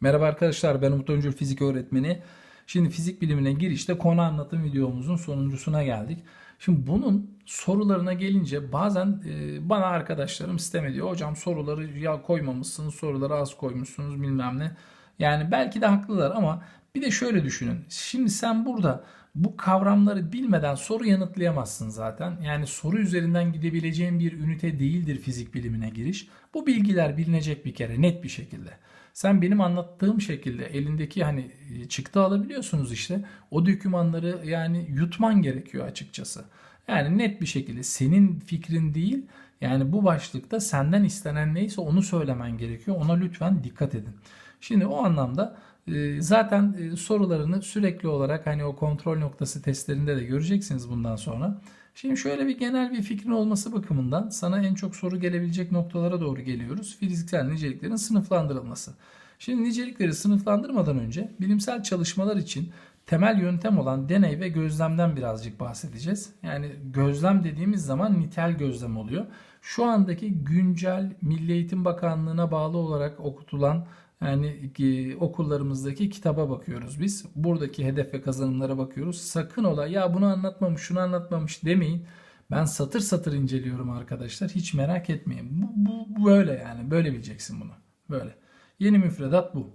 Merhaba arkadaşlar ben Umut Öncül fizik öğretmeni. Şimdi fizik bilimine girişte konu anlatım videomuzun sonuncusuna geldik. Şimdi bunun sorularına gelince bazen e, bana arkadaşlarım sistem ediyor. Hocam soruları ya koymamışsınız, soruları az koymuşsunuz bilmem ne. Yani belki de haklılar ama bir de şöyle düşünün. Şimdi sen burada bu kavramları bilmeden soru yanıtlayamazsın zaten. Yani soru üzerinden gidebileceğin bir ünite değildir fizik bilimine giriş. Bu bilgiler bilinecek bir kere net bir şekilde. Sen benim anlattığım şekilde elindeki hani e, çıktı alabiliyorsunuz işte. O dokümanları yani yutman gerekiyor açıkçası. Yani net bir şekilde senin fikrin değil yani bu başlıkta senden istenen neyse onu söylemen gerekiyor. Ona lütfen dikkat edin. Şimdi o anlamda e, zaten e, sorularını sürekli olarak hani o kontrol noktası testlerinde de göreceksiniz bundan sonra. Şimdi şöyle bir genel bir fikrin olması bakımından sana en çok soru gelebilecek noktalara doğru geliyoruz. Fiziksel niceliklerin sınıflandırılması. Şimdi nicelikleri sınıflandırmadan önce bilimsel çalışmalar için temel yöntem olan deney ve gözlemden birazcık bahsedeceğiz. Yani gözlem dediğimiz zaman nitel gözlem oluyor. Şu andaki güncel Milli Eğitim Bakanlığı'na bağlı olarak okutulan yani e, okullarımızdaki kitaba bakıyoruz biz. Buradaki hedef ve kazanımlara bakıyoruz. Sakın ola ya bunu anlatmamış, şunu anlatmamış demeyin. Ben satır satır inceliyorum arkadaşlar. Hiç merak etmeyin. Bu, bu, böyle yani. Böyle bileceksin bunu. Böyle. Yeni müfredat bu.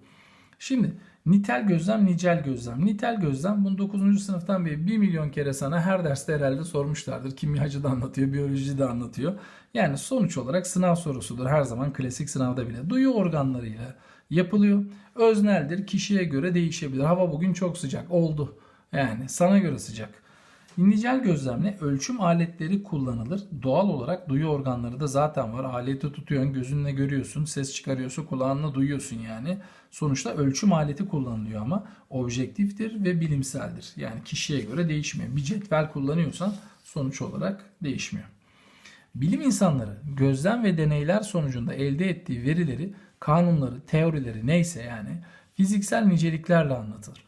Şimdi nitel gözlem, nicel gözlem. Nitel gözlem bunu 9. sınıftan beri 1 milyon kere sana her derste herhalde sormuşlardır. Kimyacı da anlatıyor, biyoloji de anlatıyor. Yani sonuç olarak sınav sorusudur her zaman klasik sınavda bile. Duyu organlarıyla yapılıyor. Özneldir, kişiye göre değişebilir. Hava bugün çok sıcak, oldu. Yani sana göre sıcak. Nicel gözlemle ölçüm aletleri kullanılır. Doğal olarak duyu organları da zaten var. Aleti tutuyorsun, gözünle görüyorsun, ses çıkarıyorsun, kulağınla duyuyorsun yani. Sonuçta ölçüm aleti kullanılıyor ama objektiftir ve bilimseldir. Yani kişiye göre değişmiyor. Bir cetvel kullanıyorsan sonuç olarak değişmiyor. Bilim insanları gözlem ve deneyler sonucunda elde ettiği verileri, kanunları, teorileri neyse yani fiziksel niceliklerle anlatır.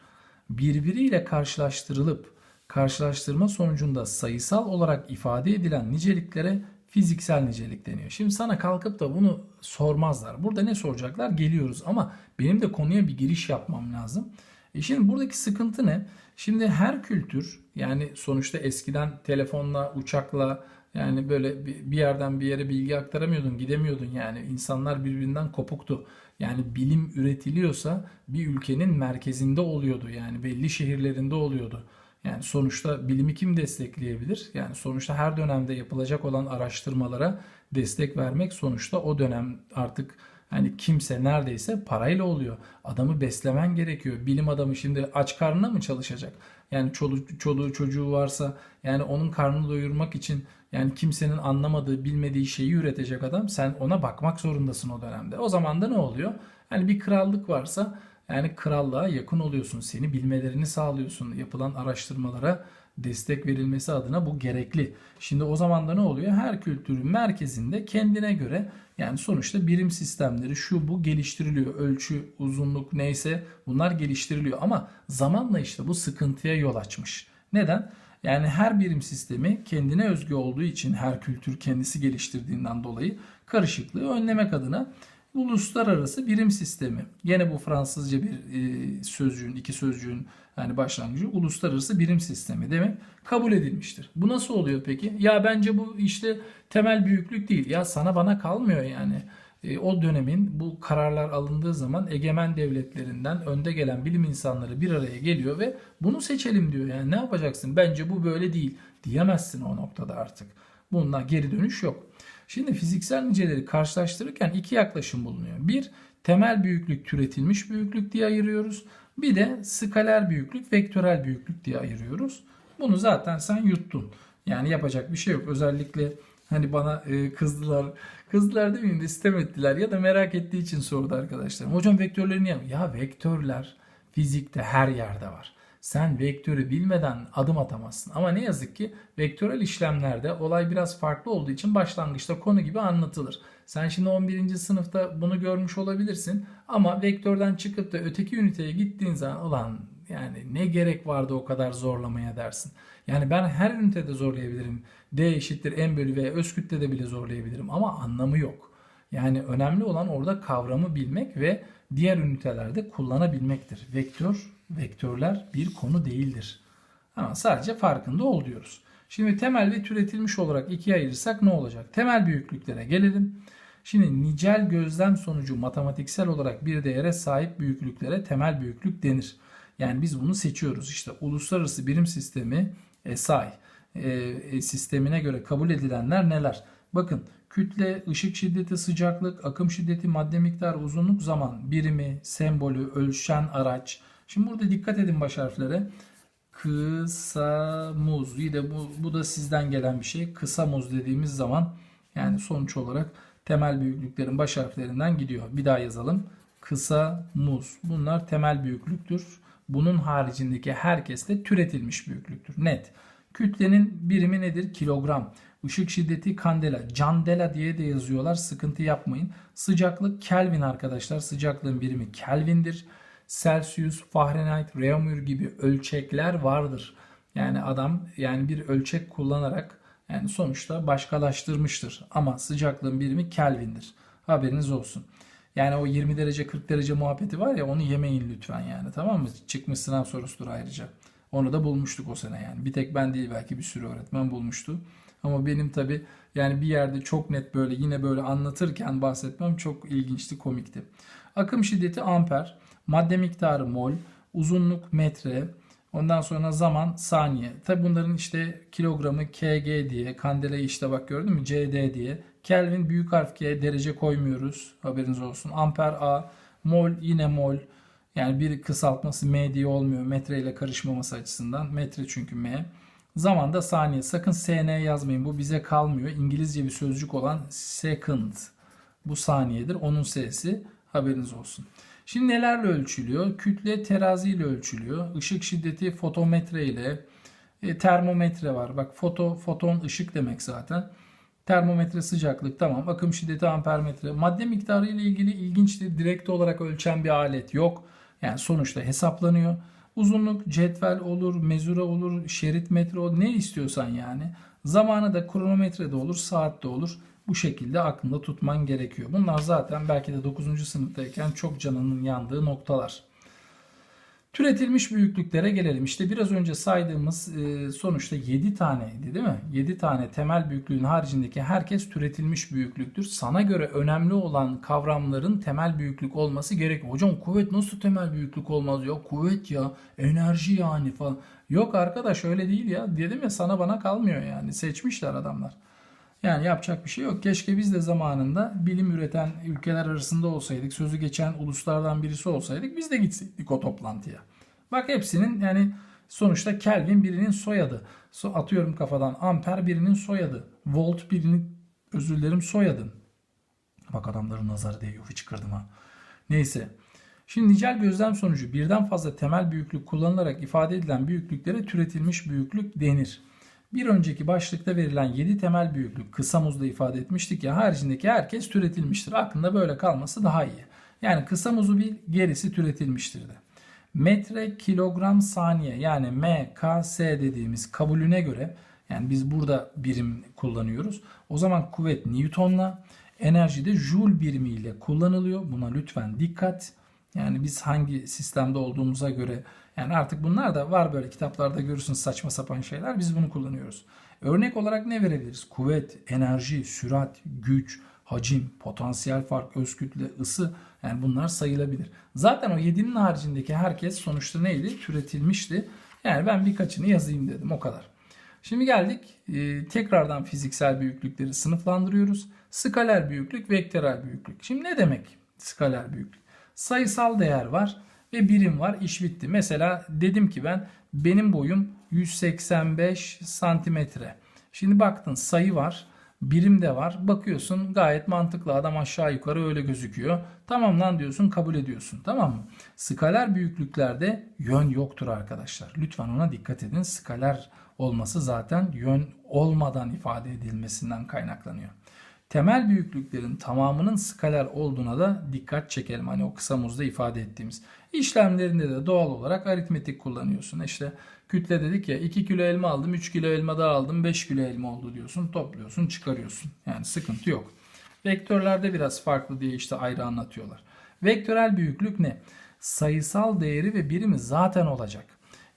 Birbiriyle karşılaştırılıp karşılaştırma sonucunda sayısal olarak ifade edilen niceliklere fiziksel nicelik deniyor. Şimdi sana kalkıp da bunu sormazlar. Burada ne soracaklar? Geliyoruz ama benim de konuya bir giriş yapmam lazım. E şimdi buradaki sıkıntı ne? Şimdi her kültür yani sonuçta eskiden telefonla, uçakla yani böyle bir yerden bir yere bilgi aktaramıyordun, gidemiyordun yani. insanlar birbirinden kopuktu. Yani bilim üretiliyorsa bir ülkenin merkezinde oluyordu yani belli şehirlerinde oluyordu. Yani sonuçta bilimi kim destekleyebilir? Yani sonuçta her dönemde yapılacak olan araştırmalara destek vermek sonuçta o dönem artık hani kimse neredeyse parayla oluyor. Adamı beslemen gerekiyor. Bilim adamı şimdi aç karnına mı çalışacak? Yani çoluğu, çoluğu çocuğu varsa yani onun karnını doyurmak için yani kimsenin anlamadığı, bilmediği şeyi üretecek adam sen ona bakmak zorundasın o dönemde. O zaman da ne oluyor? Yani bir krallık varsa yani krallığa yakın oluyorsun. Seni bilmelerini sağlıyorsun. Yapılan araştırmalara destek verilmesi adına bu gerekli. Şimdi o zaman da ne oluyor? Her kültürün merkezinde kendine göre yani sonuçta birim sistemleri şu bu geliştiriliyor. Ölçü, uzunluk neyse bunlar geliştiriliyor. Ama zamanla işte bu sıkıntıya yol açmış. Neden? Yani her birim sistemi kendine özgü olduğu için her kültür kendisi geliştirdiğinden dolayı karışıklığı önlemek adına uluslararası birim sistemi. Yine bu Fransızca bir e, sözcüğün, iki sözcüğün yani başlangıcı uluslararası birim sistemi demek kabul edilmiştir. Bu nasıl oluyor peki? Ya bence bu işte temel büyüklük değil. Ya sana bana kalmıyor yani. E, o dönemin bu kararlar alındığı zaman egemen devletlerinden önde gelen bilim insanları bir araya geliyor ve bunu seçelim diyor. Yani ne yapacaksın? Bence bu böyle değil diyemezsin o noktada artık. Bundan geri dönüş yok. Şimdi fiziksel niceleri karşılaştırırken iki yaklaşım bulunuyor. Bir, temel büyüklük türetilmiş büyüklük diye ayırıyoruz. Bir de skaler büyüklük, vektörel büyüklük diye ayırıyoruz. Bunu zaten sen yuttun. Yani yapacak bir şey yok. Özellikle hani bana e, kızdılar. Kızdılar demeyeyim de istem ettiler ya da merak ettiği için sordu arkadaşlarım. Hocam vektörleri niye? Ya vektörler fizikte her yerde var sen vektörü bilmeden adım atamazsın. Ama ne yazık ki vektörel işlemlerde olay biraz farklı olduğu için başlangıçta konu gibi anlatılır. Sen şimdi 11. sınıfta bunu görmüş olabilirsin ama vektörden çıkıp da öteki üniteye gittiğin zaman olan yani ne gerek vardı o kadar zorlamaya dersin. Yani ben her ünitede zorlayabilirim. D eşittir M bölü V öz kütlede bile zorlayabilirim ama anlamı yok. Yani önemli olan orada kavramı bilmek ve diğer ünitelerde kullanabilmektir. Vektör, vektörler bir konu değildir. Ama sadece farkında ol diyoruz. Şimdi temel ve türetilmiş olarak ikiye ayırırsak ne olacak? Temel büyüklüklere gelelim. Şimdi nicel gözlem sonucu matematiksel olarak bir değere sahip büyüklüklere temel büyüklük denir. Yani biz bunu seçiyoruz. İşte uluslararası birim sistemi SI e, sistemine göre kabul edilenler neler? Bakın kütle, ışık şiddeti, sıcaklık, akım şiddeti, madde miktarı, uzunluk, zaman birimi, sembolü, ölçen araç. Şimdi burada dikkat edin baş harflere. Kısa muz. Yine bu, bu da sizden gelen bir şey. Kısa muz dediğimiz zaman yani sonuç olarak temel büyüklüklerin baş harflerinden gidiyor. Bir daha yazalım. Kısa muz. Bunlar temel büyüklüktür. Bunun haricindeki herkes de türetilmiş büyüklüktür. Net. Kütlenin birimi nedir? Kilogram. Işık şiddeti kandela. Candela diye de yazıyorlar. Sıkıntı yapmayın. Sıcaklık Kelvin arkadaşlar. Sıcaklığın birimi Kelvin'dir. Celsius, Fahrenheit, Reaumur gibi ölçekler vardır. Yani adam yani bir ölçek kullanarak yani sonuçta başkalaştırmıştır. Ama sıcaklığın birimi Kelvin'dir. Haberiniz olsun. Yani o 20 derece 40 derece muhabbeti var ya onu yemeyin lütfen yani tamam mı? Çıkmış sınav sorusudur ayrıca. Onu da bulmuştuk o sene yani. Bir tek ben değil belki bir sürü öğretmen bulmuştu. Ama benim tabi yani bir yerde çok net böyle yine böyle anlatırken bahsetmem çok ilginçti, komikti. Akım şiddeti amper, madde miktarı mol, uzunluk metre, ondan sonra zaman saniye. Tabi bunların işte kilogramı kg diye, kandeleyi işte bak gördün mü cd diye. Kelvin büyük harf K derece koymuyoruz haberiniz olsun. Amper A, mol yine mol. Yani bir kısaltması M diye olmuyor metre ile karışmaması açısından. Metre çünkü M. Zamanda saniye. Sakın SN yazmayın. Bu bize kalmıyor. İngilizce bir sözcük olan second. Bu saniyedir. Onun S'si. Haberiniz olsun. Şimdi nelerle ölçülüyor? Kütle terazi ile ölçülüyor. Işık şiddeti fotometre ile. E, termometre var. Bak foto, foton ışık demek zaten. Termometre sıcaklık tamam. Akım şiddeti ampermetre. Madde miktarı ile ilgili ilginçtir. Direkt olarak ölçen bir alet yok. Yani sonuçta hesaplanıyor. Uzunluk cetvel olur, mezura olur, şerit metre olur. Ne istiyorsan yani. Zamanı da kronometre de olur, saat de olur. Bu şekilde aklında tutman gerekiyor. Bunlar zaten belki de 9. sınıftayken çok canının yandığı noktalar. Türetilmiş büyüklüklere gelelim. İşte biraz önce saydığımız e, sonuçta 7 taneydi değil mi? 7 tane temel büyüklüğün haricindeki herkes türetilmiş büyüklüktür. Sana göre önemli olan kavramların temel büyüklük olması gerekiyor. Hocam kuvvet nasıl temel büyüklük olmaz ya? Kuvvet ya, enerji yani falan. Yok arkadaş öyle değil ya. Dedim ya sana bana kalmıyor yani. Seçmişler adamlar. Yani yapacak bir şey yok. Keşke biz de zamanında bilim üreten ülkeler arasında olsaydık, sözü geçen uluslardan birisi olsaydık biz de gitseydik o toplantıya. Bak hepsinin yani sonuçta Kelvin birinin soyadı. So, atıyorum kafadan amper birinin soyadı. Volt birinin özür dilerim soyadı. Bak adamların nazarı değiyor hıçkırdım ha. Neyse. Şimdi nicel gözlem sonucu birden fazla temel büyüklük kullanılarak ifade edilen büyüklüklere türetilmiş büyüklük denir. Bir önceki başlıkta verilen 7 temel büyüklük kısa muzda ifade etmiştik ya haricindeki herkes türetilmiştir. Aklında böyle kalması daha iyi. Yani kısa muzu bir gerisi türetilmiştir de. Metre kilogram saniye yani MKS dediğimiz kabulüne göre yani biz burada birim kullanıyoruz. O zaman kuvvet Newton'la enerji de Joule birimiyle kullanılıyor. Buna lütfen dikkat. Yani biz hangi sistemde olduğumuza göre yani artık bunlar da var böyle kitaplarda görürsünüz saçma sapan şeyler. Biz bunu kullanıyoruz. Örnek olarak ne verebiliriz? Kuvvet, enerji, sürat, güç, hacim, potansiyel fark, öz kütle, ısı yani bunlar sayılabilir. Zaten o 7'nin haricindeki herkes sonuçta neydi? Türetilmişti. Yani ben birkaçını yazayım dedim o kadar. Şimdi geldik e, tekrardan fiziksel büyüklükleri sınıflandırıyoruz. Skaler büyüklük, vektörel büyüklük. Şimdi ne demek skaler büyüklük? Sayısal değer var ve birim var. İş bitti. Mesela dedim ki ben benim boyum 185 santimetre. Şimdi baktın sayı var. Birim de var. Bakıyorsun gayet mantıklı adam aşağı yukarı öyle gözüküyor. Tamam lan diyorsun kabul ediyorsun. Tamam mı? Skaler büyüklüklerde yön yoktur arkadaşlar. Lütfen ona dikkat edin. Skaler olması zaten yön olmadan ifade edilmesinden kaynaklanıyor. Temel büyüklüklerin tamamının skaler olduğuna da dikkat çekelim. Hani o kısa muzda ifade ettiğimiz. İşlemlerinde de doğal olarak aritmetik kullanıyorsun. İşte kütle dedik ya 2 kilo elma aldım, 3 kilo elma daha aldım, 5 kilo elma oldu diyorsun. Topluyorsun, çıkarıyorsun. Yani sıkıntı yok. Vektörlerde biraz farklı diye işte ayrı anlatıyorlar. Vektörel büyüklük ne? Sayısal değeri ve birimi zaten olacak.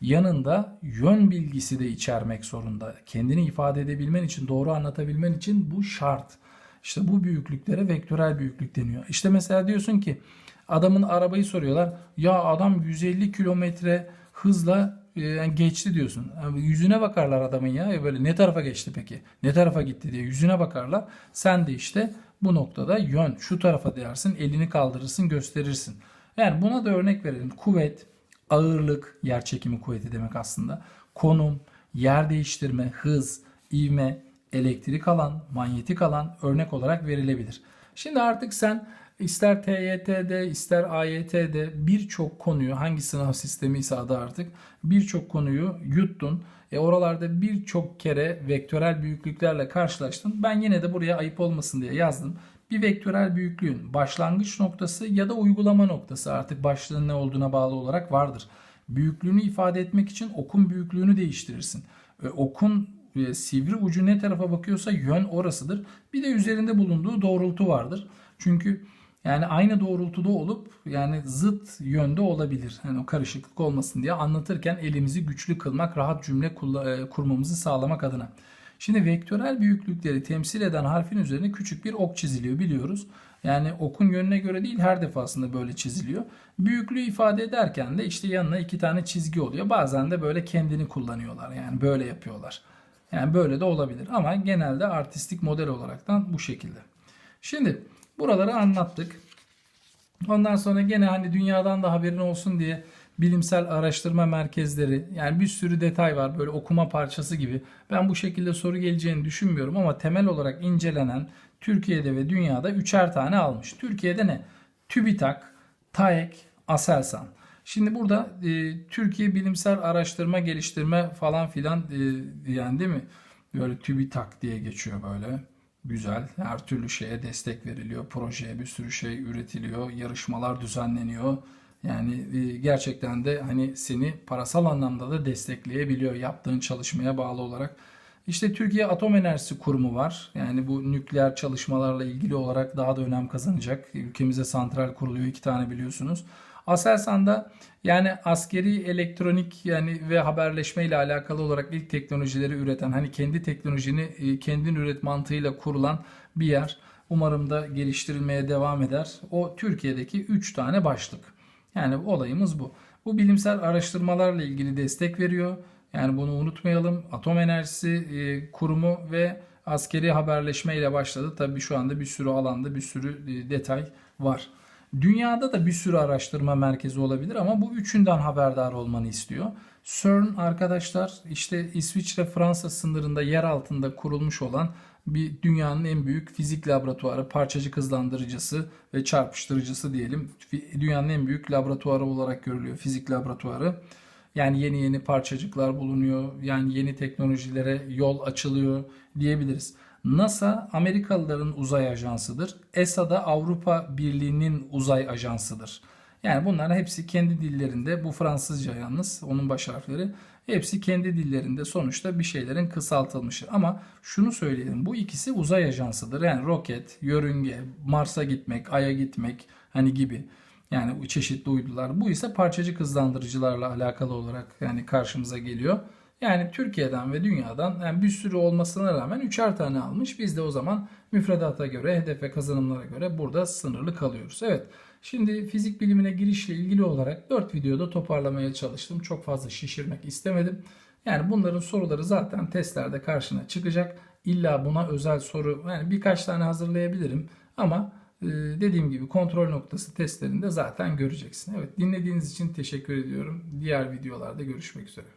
Yanında yön bilgisi de içermek zorunda. Kendini ifade edebilmen için, doğru anlatabilmen için bu şart. İşte bu büyüklüklere vektörel büyüklük deniyor. İşte mesela diyorsun ki adamın arabayı soruyorlar. Ya adam 150 kilometre hızla e, yani geçti diyorsun. Yani yüzüne bakarlar adamın ya. E böyle ne tarafa geçti peki? Ne tarafa gitti diye yüzüne bakarlar. Sen de işte bu noktada yön şu tarafa dersin, elini kaldırırsın, gösterirsin. Yani buna da örnek verelim. Kuvvet, ağırlık, yer çekimi kuvveti demek aslında. Konum, yer değiştirme, hız, ivme, elektrik alan, manyetik alan örnek olarak verilebilir. Şimdi artık sen ister TYT'de ister AYT'de birçok konuyu hangi sınav sistemi ise adı artık birçok konuyu yuttun. E oralarda birçok kere vektörel büyüklüklerle karşılaştın. Ben yine de buraya ayıp olmasın diye yazdım. Bir vektörel büyüklüğün başlangıç noktası ya da uygulama noktası artık başlığın ne olduğuna bağlı olarak vardır. Büyüklüğünü ifade etmek için okun büyüklüğünü değiştirirsin. E, okun sivri ucu ne tarafa bakıyorsa yön orasıdır. Bir de üzerinde bulunduğu doğrultu vardır. Çünkü yani aynı doğrultuda olup yani zıt yönde olabilir. Yani o karışıklık olmasın diye anlatırken elimizi güçlü kılmak, rahat cümle e, kurmamızı sağlamak adına. Şimdi vektörel büyüklükleri temsil eden harfin üzerine küçük bir ok çiziliyor biliyoruz. Yani okun yönüne göre değil her defasında böyle çiziliyor. Büyüklüğü ifade ederken de işte yanına iki tane çizgi oluyor. Bazen de böyle kendini kullanıyorlar. Yani böyle yapıyorlar. Yani böyle de olabilir ama genelde artistik model olaraktan bu şekilde. Şimdi buraları anlattık. Ondan sonra gene hani dünyadan da haberin olsun diye bilimsel araştırma merkezleri yani bir sürü detay var böyle okuma parçası gibi. Ben bu şekilde soru geleceğini düşünmüyorum ama temel olarak incelenen Türkiye'de ve dünyada üçer tane almış. Türkiye'de ne? TÜBİTAK, TAEK, ASELSAN. Şimdi burada e, Türkiye Bilimsel Araştırma Geliştirme falan filan e, yani değil mi? Böyle TÜBİTAK diye geçiyor böyle. Güzel. Her türlü şeye destek veriliyor. Projeye bir sürü şey üretiliyor. Yarışmalar düzenleniyor. Yani e, gerçekten de hani seni parasal anlamda da destekleyebiliyor yaptığın çalışmaya bağlı olarak. İşte Türkiye Atom Enerjisi Kurumu var. Yani bu nükleer çalışmalarla ilgili olarak daha da önem kazanacak. Ülkemize santral kuruluyor iki tane biliyorsunuz. Aselsan'da yani askeri elektronik yani ve haberleşme ile alakalı olarak ilk teknolojileri üreten hani kendi teknolojini e, kendin üret mantığıyla kurulan bir yer. Umarım da geliştirilmeye devam eder. O Türkiye'deki 3 tane başlık. Yani olayımız bu. Bu bilimsel araştırmalarla ilgili destek veriyor. Yani bunu unutmayalım. Atom Enerjisi e, Kurumu ve askeri haberleşme ile başladı. Tabii şu anda bir sürü alanda bir sürü e, detay var. Dünyada da bir sürü araştırma merkezi olabilir ama bu üçünden haberdar olmanı istiyor. CERN arkadaşlar işte İsviçre-Fransa sınırında yer altında kurulmuş olan bir dünyanın en büyük fizik laboratuvarı, parçacık hızlandırıcısı ve çarpıştırıcısı diyelim. Dünyanın en büyük laboratuvarı olarak görülüyor fizik laboratuvarı. Yani yeni yeni parçacıklar bulunuyor. Yani yeni teknolojilere yol açılıyor diyebiliriz. NASA Amerikalıların uzay ajansıdır. ESA da Avrupa Birliği'nin uzay ajansıdır. Yani bunların hepsi kendi dillerinde bu Fransızca yalnız onun baş harfleri hepsi kendi dillerinde sonuçta bir şeylerin kısaltılmışı. Ama şunu söyleyelim bu ikisi uzay ajansıdır. Yani roket, yörünge, Mars'a gitmek, Ay'a gitmek hani gibi. Yani çeşitli uydular. Bu ise parçacık hızlandırıcılarla alakalı olarak yani karşımıza geliyor. Yani Türkiye'den ve dünyadan yani bir sürü olmasına rağmen üçer tane almış. Biz de o zaman müfredata göre, hedefe kazanımlara göre burada sınırlı kalıyoruz. Evet. Şimdi fizik bilimine girişle ilgili olarak 4 videoda toparlamaya çalıştım. Çok fazla şişirmek istemedim. Yani bunların soruları zaten testlerde karşına çıkacak. İlla buna özel soru yani birkaç tane hazırlayabilirim ama e, dediğim gibi kontrol noktası testlerinde zaten göreceksin. Evet dinlediğiniz için teşekkür ediyorum. Diğer videolarda görüşmek üzere.